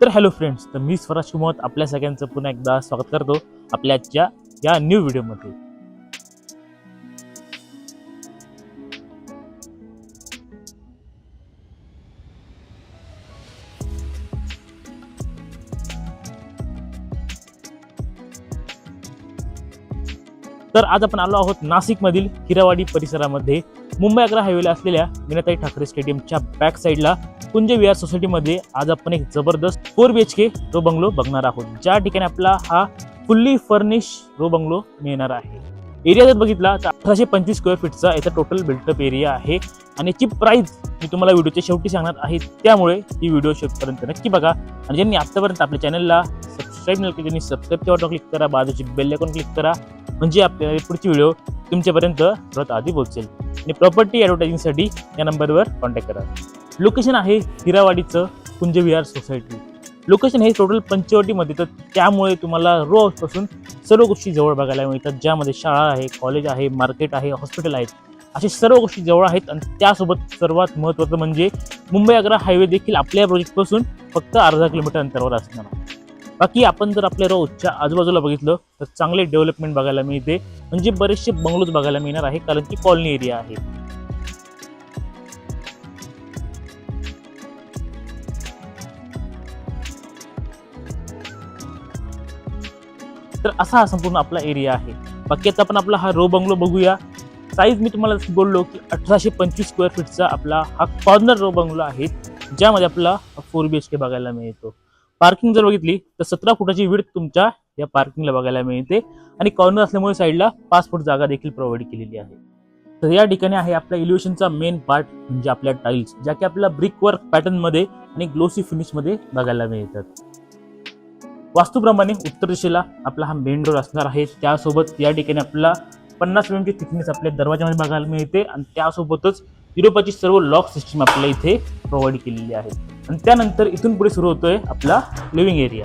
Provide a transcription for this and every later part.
तर hello friends तर मी स्वराज कुमत आपल्या सगळ्यांचं पुन्हा एकदा स्वागत करतो आपल्याच्या या न्यू व्हिडिओमध्ये तर आज आपण आलो आहोत नाशिकमधील हिरावाडी परिसरामध्ये. मुंबई आग्रा हायवेला असलेल्या विनाताई ठाकरे स्टेडियमच्या बॅक साईडला कुंज विहार सोसायटीमध्ये आज आपण एक जबरदस्त four B H K row bungalow बघणार आहोत. ज्या ठिकाणी आपला हा फुल्ली फर्निश रो बंगलो मिळणार आहे. एरिया जर बघितला तर अठराशे पंचवीस स्क्वेअर फीटचा याचा टोटल बिल्टअप एरिया आहे. आणि याची प्राईस मी तुम्हाला व्हिडिओच्या शेवटी सांगणार आहे. त्यामुळे ही व्हिडिओ शेवटपर्यंत नक्की बघा. आणि ज्यांनी आतापर्यंत आपल्या चॅनलला सबस्क्राईब नाही केली त्यांनी सबस्क्राईबच्या बटन क्लिक करा बाजूची बेल आयकॉन क्लिक करा. म्हणजे आपल्या पुढची व्हिडिओ तुमच्यापर्यंत सर्वात आधी पोहोचेल. आणि प्रॉपर्टी ॲडव्हर्टायझिंगसाठी या नंबरवर कॉन्टॅक्ट करा. लोकेशन आहे हिरावाडीचं कुंजविहार सोसायटी. लोकेशन हे टोटल पंचवटीमध्ये तर त्यामुळे तुम्हाला रो हाऊसपासून सर्व गोष्टी जवळ बघायला मिळतात ज्यामध्ये शाळा आहे कॉलेज आहे मार्केट आहे हॉस्पिटल आहेत. अशा सर्व गोष्टी जवळ आहेत आणि त्यासोबत सर्वात महत्त्वाचं म्हणजे मुंबई आग्रा हायवे देखील आपल्या प्रोजेक्टपासून फक्त अर्धा किलोमीटर अंतरावर असणार आहे. बाकी आपण जर आपल्या रोजच्या आजूबाजूला बघितलं तर चांगले डेव्हलपमेंट बघायला मिळते. म्हणजे बरेचसे बंगलोज बघायला मिळणार आहे कारण की कॉलनी एरिया आहे. तर असा हा संपूर्ण आपला एरिया आहे. बाकी आता आपण आपला हा रो बंगलो बघूया. साईज मी तुम्हाला बोललो की अठराशे पंचवीस स्क्वेअर फीटचा आपला हा कॉर्नर रो बंगलो आहे. ज्यामध्ये आपला फोर बी एच के बघायला मिळतो. पार्किंग जर बघितली तर सतरा फुटाची विड तुमच्या या पार्किंगला बघायला मिळते. आणि कॉर्नर असल्यामुळे साईडला पाच फूट जागा देखील प्रोव्हाइड केलेली आहे. तर या ठिकाणी आहे आपल्या इल्युशनचा मेन पार्ट म्हणजे आपल्या टाईल्स ज्या की आपल्या ब्रिक वर्क पॅटर्नमध्ये आणि ग्लोसी फिनिशमध्ये बघायला मिळतात. वास्तूप्रमाणे उत्तर दिशेला आपला हा मेन डोर असणार आहे. त्यासोबत या ठिकाणी आपल्याला पन्नास एमची थिकनेस आपल्या दरवाजामध्ये बघायला मिळते आणि त्यासोबतच युरोपाची सर्व लॉक सिस्टीम आपल्याला इथे प्रोव्हाइड केलेली आहे. आणि त्यानंतर इथून पुढे सुरू होतोय आपला लिव्हिंग एरिया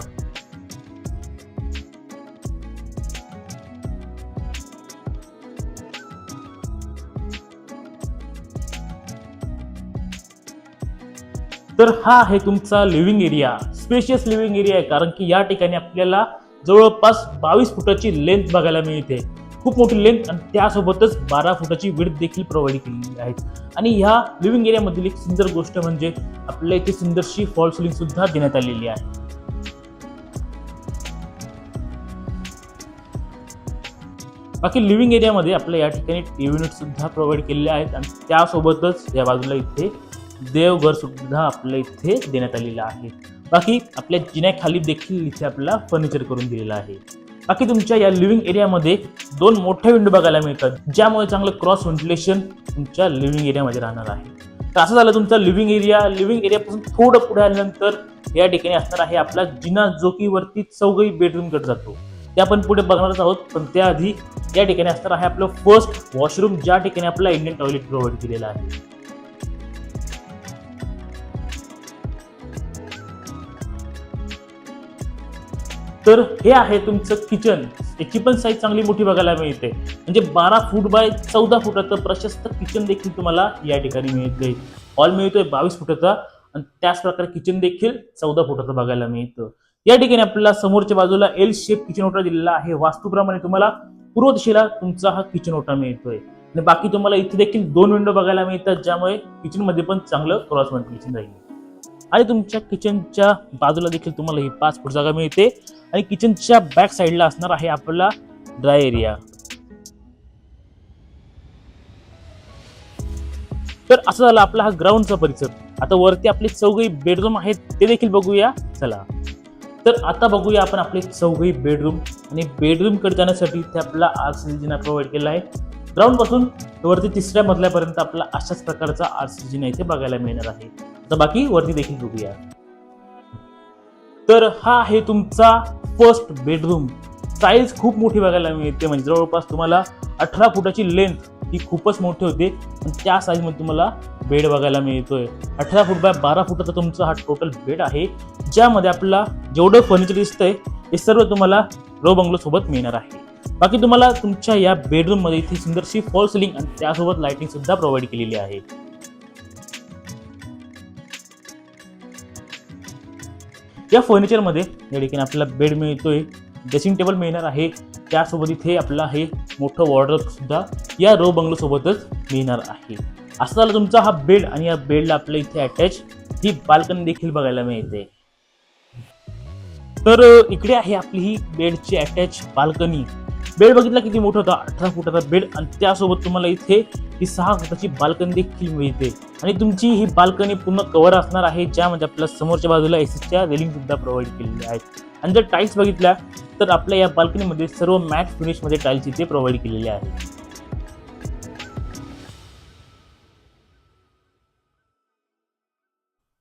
तर हा आहे तुमचा living area spacious living area आहे. कारण की या ठिकाणी आपल्याला जवळपास बावीस फुटाची लेंथ बघायला मिळते. खूप मोठी लेंथ आणि त्यासोबतच बारा फुटाची विड्थ देखील प्रोव्हाइड केलेली आहे. आणि ह्या लिव्हिंग एरियामधील एक सुंदर गोष्ट म्हणजे आपल्या इथे सुंदरशी फॉल सिलिंग सुद्धा देण्यात आलेली आहे. बाकी लिव्हिंग एरियामध्ये आपल्या या ठिकाणी टी युनिट सुद्धा प्रोव्हाइड केलेले आहेत. आणि त्यासोबतच या बाजूला इथे देवघर सुद्धा आपल्या इथे देण्यात आलेलं आहे. बाकी आपल्या जिन्याखाली देखील इथे आपल्याला फर्निचर करून दिलेलं आहे. बाकी तुमच्या या लिव्हिंग एरियामध्ये दोन मोठ्या विंडो बघायला मिळतात ज्यामुळे चांगलं क्रॉस व्हेंटिलेशन तुमच्या लिव्हिंग एरियामध्ये राहणार आहे. तर असं झालं तुमचा लिव्हिंग एरिया लिव्हिंग एरियापासून थोडं पुढे आल्यानंतर या ठिकाणी असणार आहे आपला जिना जो की वरती चौघही बेडरूमकडे जातो. ते आपण पुढे बघणारच आहोत पण त्याआधी या ठिकाणी असणार आहे आपलं फर्स्ट वॉशरूम ज्या ठिकाणी आपला इंडियन टॉयलेट प्रोव्हाइड केलेलं आहे. तर हे आहे तुमचं किचन याची पण साईज चांगली मोठी बघायला मिळते. म्हणजे बारा फूट बाय चौदा फुटाचं प्रशस्त किचन देखील तुम्हाला या ठिकाणी मिळते हॉल मिळतोय बावीस फुटाचा आणि त्याच प्रकारे किचन देखील चौदा फुटाचं बघायला मिळतं. या ठिकाणी आपल्याला समोरच्या बाजूला एल शेप किचन ओटा दिलेला आहे. वास्तूप्रमाणे तुम्हाला पूर्व दिशेला तुमचा हा किचन ओटा मिळतोय. आणि बाकी तुम्हाला इथे देखील दोन विंडो बघायला मिळतात ज्यामुळे किचनमध्ये पण चांगलं क्रॉस व्हेंटिलेशन राहील. आणि तुमच्या किचनच्या बाजूला देखील तुम्हाला ही पाच फूट जागा मिळते. आणि किचनच्या बॅक साईडला असणार आहे आपला ड्राय एरिया तर असं झालं आपला हा ग्राउंडचा परिसर. आता वरती आपले चौघही बेडरूम आहेत ते देखील बघूया. चला. तर आता बघूया आपण आपले चौघही बेडरूम आणि बेडरूमकडे जाण्यासाठी इथे आपला आरसीजीना प्रोव्हाइड केला आहे. ग्राउंडपासून वरती तिसऱ्या मजल्यापर्यंत आपला अशाच प्रकारचा आरसीजीना इथे बघायला मिळणार आहे. तर बाकी वरती देखील बघूया. तर हा आहे तुमचा फर्स्ट बेडरूम. साईज खूप मोठी बघायला मिळते. म्हणजे जवळपास तुम्हाला अठरा फुटाची लेंथ ही खूपच मोठी होते. आणि त्या साईजमध्ये तुम्हाला बेड बघायला मिळतोय. अठरा फूट बाय बारा फुटाचा तुमचा हा टोटल बेड आहे. ज्यामध्ये आपल्याला जेवढं फर्निचर दिसतंय हे सर्व तुम्हाला रो बंगलो सोबत मिळणार आहे. बाकी तुम्हाला तुमच्या या बेडरूममध्ये इथे सुंदरशी फॉल सिलिंग आणि त्यासोबत लायटिंगसुद्धा प्रोव्हाइड केलेली आहे. या फर्निचरमध्ये या ठिकाणी आपल्याला बेड मिळतोय ड्रेसिंग टेबल मिळणार आहे त्यासोबत इथे आपला हे मोठं वॉर्डर सुद्धा या रो बंगलो सोबतच मिळणार आहे. असं झालं तुमचा हा बेड आणि या बेडला आपल्या इथे अटॅच ही बाल्कनी देखील बघायला मिळते. तर इकडे आहे आपली ही बेडची अटॅच बाल्कनी बेड बघितला किती मोठा होता? अठरा फुटाचा बेड आणि त्यासोबत तुम्हाला इथे ही सहा फुटाची बाल्कनी देखील मिळते. आणि तुमची ही बाल्कनी पूर्ण कव्हर असणार आहे ज्यामध्ये आपल्याला समोरच्या बाजूला एसीच्या रेलिंग सुद्धा प्रोव्हाइड केलेल्या आहेत. आणि जर टाईल्स बघितल्या तर आपल्या या बाल्कनीमध्ये सर्व मॅट फिनिशमध्ये टाईल्स इथे प्रोव्हाइड केलेले आहेत.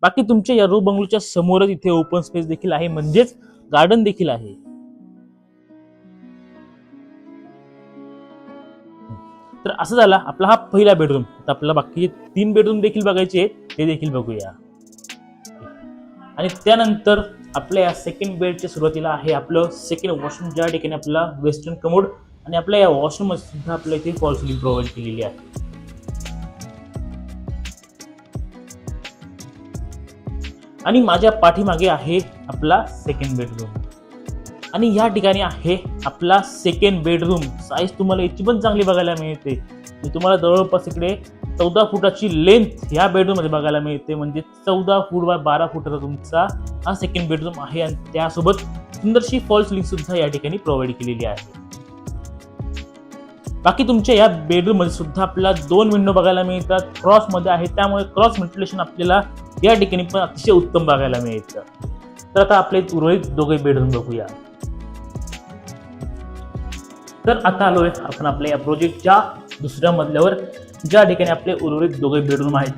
बाकी तुमच्या या रो बंगलोच्या समोरच इथे ओपन स्पेस देखील आहे म्हणजेच गार्डन देखील आहे. तर असं झाला आपला हा पहिला बेडरूम आता आपल्याला बाकीचे तीन बेडरूम देखील बघायचे आहेत ते देखील बघूया. आणि त्यानंतर आपल्या या सेकंड बेडच्या सुरुवातीला आहे आपलं सेकंड वॉशरूम ज्या ठिकाणी आपला वेस्टर्न कमोड आणि आपल्या या वॉशरूम सुद्धा आपल्या इथे फॉल सिलिंग प्रोव्हाइड केलेली आहे. आणि माझ्या पाठीमागे आहे आपला सेकंड बेडरूम आणि या ठिकाणी आहे आपला सेकंड बेडरूम साईज तुम्हाला याची पण चांगली बघायला मिळते. आणि तुम्हाला जवळपास इकडे चौदा फुटाची लेंथ ह्या बेडरूममध्ये बघायला मिळते. म्हणजे चौदा फूट बाय बारा फुटाचा तुमचा हा सेकंड बेडरूम आहे. आणि त्यासोबत सुंदरशी फॉल लिंक सुद्धा या ठिकाणी प्रोव्हाइड केलेली आहे. बाकी तुमच्या या बेडरूममध्ये सुद्धा आपल्याला दोन विंडो बघायला मिळतात. क्रॉसमध्ये आहे. त्यामुळे क्रॉस व्हेंटिलेशन आपल्याला या ठिकाणी पण अतिशय उत्तम बघायला मिळतं. तर आता आपले उर्वरित दोघे बेडरूम बघूया. तर आता आलो आहे आपण आपल्या या प्रोजेक्टच्या दुसऱ्या मजल्यावर ज्या ठिकाणी आपले उर्वरित दोघे बेडरूम आहेत.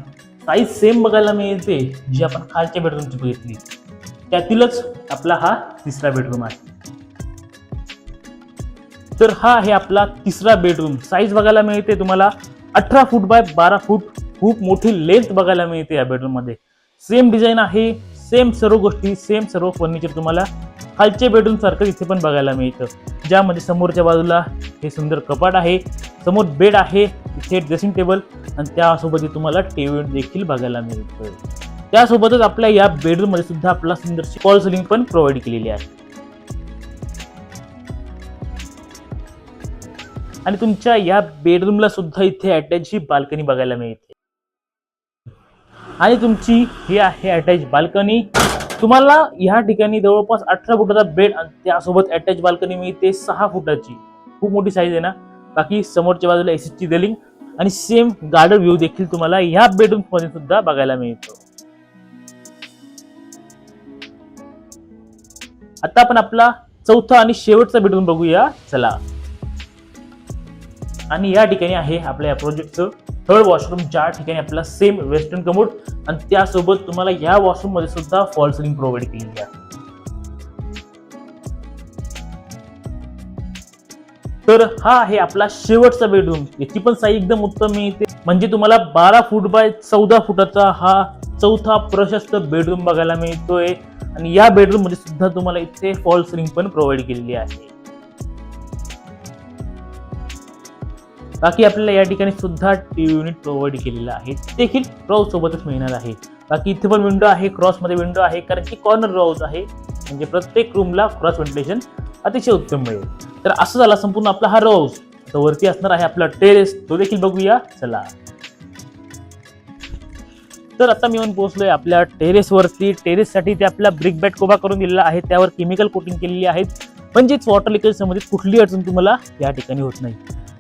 साईज सेम बघायला मिळते जी आपण खालच्या बेडरूमची बघितली. त्यातीलच आपला हा तिसरा बेडरूम आहे. तर हा आहे आपला तिसरा बेडरूम साईज बघायला मिळते तुम्हाला अठरा फूट बाय बारा फूट खूप मोठी लेंथ बघायला मिळते या बेडरूममध्ये. सेम डिझाईन आहे सेम सर्व गोष्टी सेम सर्व फर्निचर तुम्हाला खालचे बेडरूम सारखं इथे पण बघायला मिळतं. ज्यामध्ये समोरच्या बाजूला हे सुंदर कपाट आहे समोर बेड आहे इथे ड्रेसिंग टेबल आणि त्यासोबत तुम्हाला टेबल देखील बघायला मिळतं त्यासोबतच आपल्या या बेडरूममध्ये सुद्धा आपला सुंदर फॉल सिलिंग पण प्रोव्हाइड केलेली आहे. आणि तुमच्या या बेडरूमला सुद्धा इथे अटॅच ही बाल्कनी बघायला मिळते. आणि तुमची ही आहे अटॅच बाल्कनी तुम्हाला या ठिकाणी जवळपास अठरा फुटाचा बेड आणि त्यासोबत अटॅच बाल्कनी मिळते सहा फुटाची. खूप मोठी साईज आहे ना? बाकी समोरच्या बाजूला एसीची रेलिंग आणि सेम गार्डन व्ह्यू देखील तुम्हाला या बेडरूममध्ये सुद्धा बघायला मिळतो. आता आपण आपला चौथा आणि शेवटचा बेडरूम बघूया. चला. आणि या ठिकाणी आहे आपल्या या प्रोजेक्टचं थर्ड वॉशरूम ज्या ठिकाणी आपला सेम वेस्टर्न कमोड आणि त्यासोबत तुम्हाला या वॉशरूममध्ये सुद्धा फॉल सिलिंग प्रोव्हाइड केलेली आहे. तर हा आहे आपला शेवटचा बेडरूम याची पण साईज एकदम उत्तम मिळते म्हणजे तुम्हाला बारा फूट बाय चौदा फुटाचा हा चौथा प्रशस्त बेडरूम बघायला मिळतोय. आणि या बेडरूममध्ये सुद्धा तुम्हाला इथे फॉल सिलिंग पण प्रोव्हाइड केलेली आहे. बाकी आपल्याला या ठिकाणी सुद्धा टी युनिट प्रोव्हाइड केलेलं आहे. देखील रो सोबतच मिळणार आहे. बाकी इथे पण विंडो आहे क्रॉसमध्ये विंडो आहे कारण की कॉर्नर रॉज आहे. म्हणजे प्रत्येक रूमला क्रॉस व्हेंटिलेशन अतिशय उत्तम मिळेल. तर असं झाला संपूर्ण आपला हा रोज तर वरती असणार आहे आपला टेरेस तो देखील बघूया. चला. तर आता मी येऊन पोहोचलोय आपल्या टेरेसवरती टेरेससाठी ते आपला ब्रिक बॅट कोबा करून दिलेला आहे. त्यावर केमिकल कोटिंग केलेली आहेत. म्हणजेच वॉटर लिकेज संबंधित कुठली अडचण तुम्हाला या ठिकाणी होत नाही.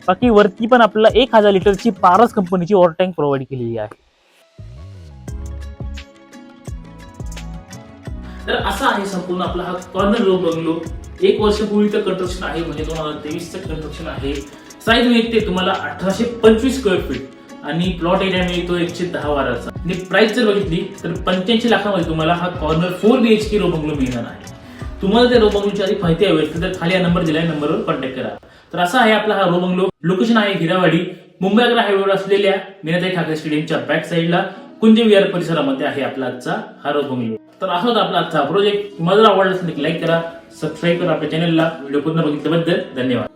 बाकी वरती पण आपल्याला एक हजार लिटरची पारस कंपनीची वॉटर टँक प्रोव्हाइड केलेली आहे. तर असा आहे संपूर्ण आपला हा कॉर्नर रो बंगलो. एक वर्षपूर्वीचं कन्स्ट्रक्शन आहे म्हणजे दोन हजार तेवीसचं कन्स्ट्रक्शन आहे. साईज मिळते तुम्हाला अठराशे पंचवीस स्क्वेअर फीट आणि प्लॉट एरिया मिळतो एकशे दहा वाराचा. आणि प्राइस जर बघितली तर पंच्याऐंशी लाखामध्ये तुम्हाला हा corner four B H K row bungalow मिळणार आहे. तुम्हाला त्या रो बंगलोची माहिती हवी असेल तर खाली हा नंबर दिलाय नंबरवर कॉन्टॅक्ट करा. तर असा आहे आपला हा रो बंगलो लोकेशन आहे हिरावाडी. मुंबई अग्रा हायवेवर असलेल्या मीनाताई ठाकरे स्टेडियमच्या बॅक साईडला कुंज विहार परिसरामध्ये आहे आपला आजचा हा रो बंगलो तर असा होता आपला आजचा प्रोजेक्ट तुम्हाला जर आवडला असेल लाईक करा सबस्क्राईब करा आपल्या चॅनलला व्हिडिओ पूर्ण बघितल्याबद्दल धन्यवाद.